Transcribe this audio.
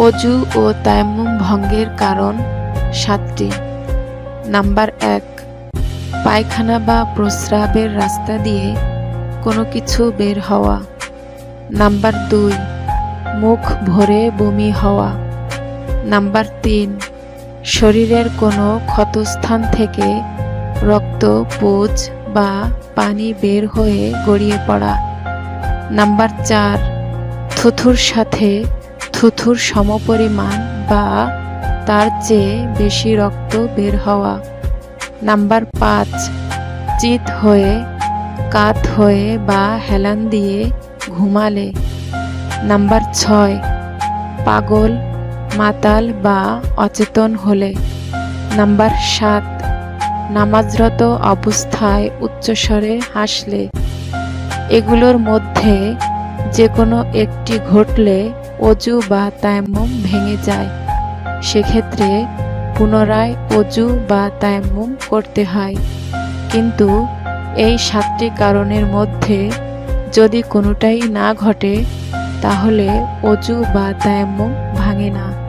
অজু ও তায়াম্মুম ভঙ্গের কারণ সাতটি। নাম্বার এক, পায়খানা বা প্রস্রাবের রাস্তা দিয়ে কোনো কিছু বের হওয়া। নাম্বার দুই, মুখ ভরে বমি হওয়া। নাম্বার তিন, শরীরের কোনো ক্ষতস্থান থেকে রক্ত পুজ বা পানি বের হয়ে গড়িয়ে পড়া। নাম্বার চার, থুথুর সাথে থুথুর সমপরিমাণ বা তার চেয়ে বেশি রক্ত বের হওয়া। নাম্বার পাঁচ, চিত হয়ে, কাত হয়ে বা হেলান দিয়ে ঘুমালে। নাম্বার ছয়, পাগল, মাতাল বা অচেতন হলে। নাম্বার সাত, নামাজরত অবস্থায় উচ্চস্বরে হাসলে। এগুলোর মধ্যে যে কোনো একটি ঘটলে অজু বা তায়াম্মুম ভেঙে যায়। সেক্ষেত্রে পুনরায় অজু বা তায়াম্মুম করতে হয়। কিন্তু এই সাতটি কারণের মধ্যে যদি কোনোটাই না ঘটে, তাহলে অজু বা তায়াম্মুম ভাঙে না।